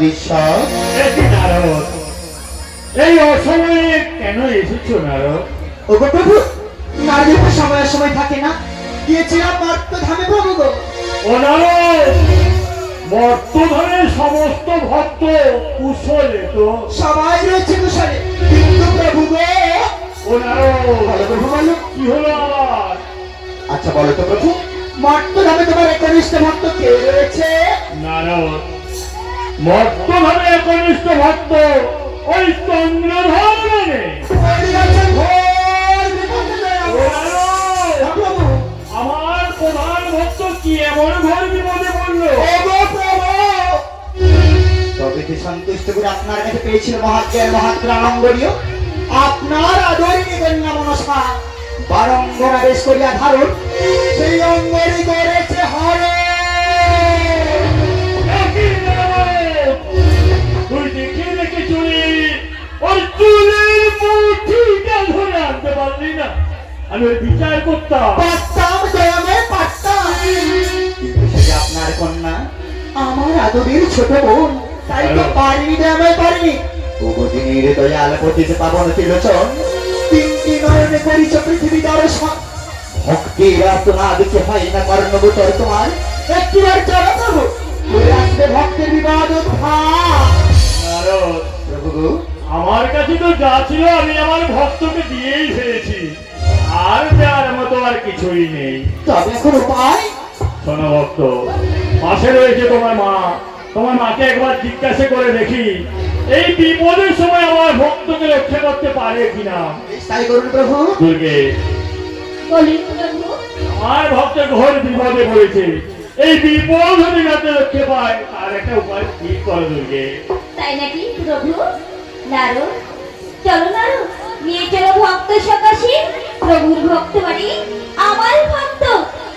করুন হে জগদীশ্বর এটি নারদ। এই অসময়ে কেন এসেছ নারদ? ওগো প্রভু নারীর সময় সময় থাকে না। গিয়েছিলাম মাত্র ধামে প্রভু গো। ও নারদ বর্তমানে সমস্ত ভক্ত কুশলে তো? সবাই রয়েছে কুশলে। কিন্তু প্রভু গো ও নারদ বলো প্রভু বলো। কি হলো আবার? আচ্ছা বলো তো প্রভু মর্ত ধামে তোমার একনিষ্ঠ ভক্ত কে রয়েছে? নারদ বর্তমানে একনিষ্ঠ ভক্ত ওই চন্দ্রধর মানে আমার। প্রধান ভক্ত কি এমন ঘর বিপদে পড়ল তবে সন্তুষ্ট করে আপনার কাছে পেয়েছিল মহাজ্ঞের মহাত্রানঙ্গরীয় আপনার আদরিণী কন্যা মনসা বারম্বার আদেশ করিয়া ধারণ, সেই অঙ্গরি করেছে আমি বিচার করতাম। পারতাম দয়ামে পারতাম। কিন্তু সে আপনার কন্যা? আমার আদরের ছোট বোন। তাই তো পারিনি দয়ামে পারিনি। ভগবতীর দয়াল পতিতে পাবন তিলোচন। তিনটি নয়নে করিছ পৃথিবী দর্শন। ভক্তির আত্মনাদ কি হয় না কর্ণবতর তোমার? একটিবার চলো প্রভু আসবে ভক্তের বিবাদ প্রভু আমার কাছে তো যা ছিল আমি আমার ভক্তকে দিয়েই ফেলেছি আর দেওয়ার মতো আর কিছুই নেই। তবে এখন উপায় শোনো ভক্ত পাশে রয়েছে তোমার মা। তোমার মাকে একবার জিজ্ঞাসা করে দেখি এই বিপদের সময় আমার ভক্তকে রক্ষা করতে পারে কিনা? তাই করুন প্রভু। দুর্গে আমার ভক্ত ঘোর বিপদে পড়েছে। এই বিপদ যদি যাতে রক্ষা পায় তার একটা উপায় ঠিক করো দুর্গে। তাই নাকি প্রভু? নারো চলো নারো নিয়ে চলো ভক্ত সকাশে প্রভুর ভক্ত বাড়ি আমার ভক্ত।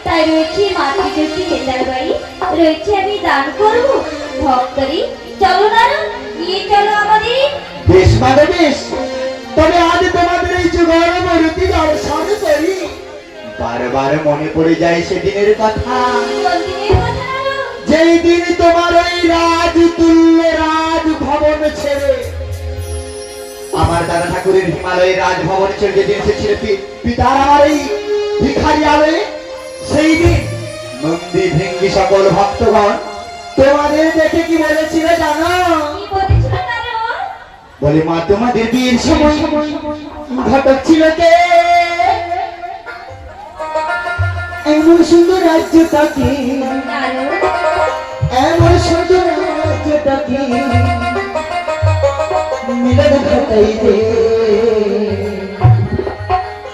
তাই রয়েছে মাতৃজ্যোতি হেন্দার বাড়ি। রয়েছে আমি দান করব ভক্তরি। চলো নারো নিয়ে চলো আমাদের। বেশ মানে বেশ। তবে আজ তোমাদের এই যুগর মরুতি দর্শন করি। বারবার মনে পড়ে যায় সেদিনের কথা। যেই দিন তোমার ওই রাজ তুল্য রাজ ভবন ছেড়ে আমার দাদা ঠাকুরের হিমালয়ের রাজভবন ছেড়ে যেদিন এসেছিল পিতার আমার এই ভিখারি আলে সেই দিন মন্দির ভেঙ্গি সকল ভক্তগণ তোমাদের দেখে কি বলেছিল জানো? বলে মা তোমাদের বিয়ের সময় ঘটক ছিল কে? এমন সুন্দর রাজ্যটাকে নারো এমন সুন্দর রাজ্যটাকে মিলন ঘটাই রে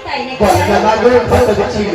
তাই নাকি বলে নারো? না গো ঘটক ছিল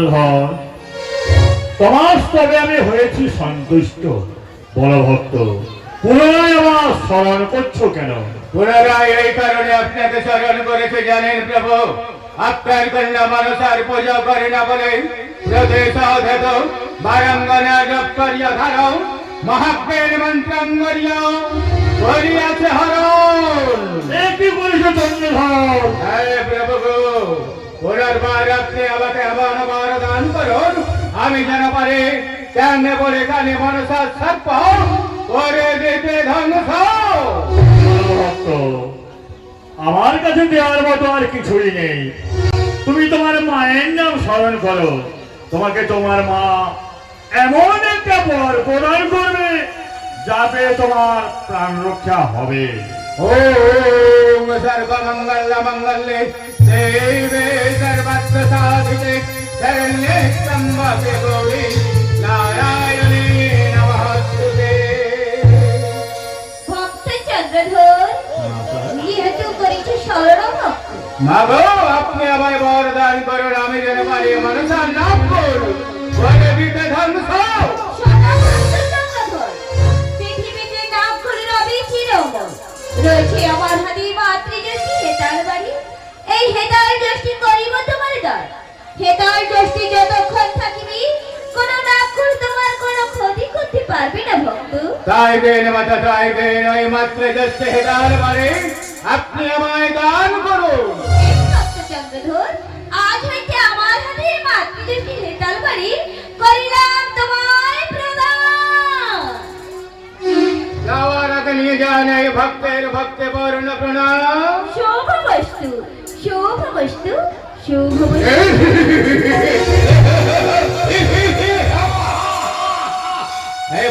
চন্দ্রধর তোমার তবে আমি হয়েছি সন্তুষ্ট বড় ভক্ত পুনরায় আমার স্মরণ করছ কেন? পুনরায় এই কারণে আপনাকে স্মরণ করেছে জানেন প্রভু। আপনার কন্যা মানুষের পূজা করে না বলে প্রদেশ অধেত বারঙ্গনা ধারণ মহাপ্রের মন্ত্রম করিয়া করিয়াছে হরণ। এ কি করেছ চন্দ্রধর হে প্রভু। পুনর্বার আপনি আমাকে আবার আবার দান করুন। আমি যেন পারি কেমনে বলে কানে মনসা সর্প করে দিতে ধ্বংস আমার কাছে দেওয়ার মতো আর কিছুই নেই। তুমি তোমার মায়ের নাম স্মরণ করো। তোমাকে তোমার মা এমন একটা বর প্রদান করবে যাতে তোমার প্রাণ রক্ষা হবে। সর্বমঙ্গল মঙ্গলে দেবে সর্বত্র সাধিতে শরণ্যে ত্রম্বকে গৌরী নারায়ণী নমস্তুতে ভক্ত চন্দ্রধর যেহেতু করেছে সরল ভক্ত মাগো আপনি আমায় বরদান করুন আমি যেন পারি মানুষের নাম হেতার জষ্টি যতক্ষণ থাকিবি কোনো করে তোমার কোনো ক্ষতি করতে পারবে না ভক্ত। তাই দেন মাতা তাই দেন ওই মাত্র দশে হেদার বারে আপনি আমায় দান করুন। ভক্ত চন্দ্রধর আজ হইতে আমার হাতে মাতৃজষ্টি হেতার বাড়ি করিলাম তোমায় প্রদান যাওয়ার আগে নিয়ে যান এই ভক্তের ভক্তে বর্ণ প্রণাম। শুভ বস্তু শুভ বস্তু শুভ বস্তু হে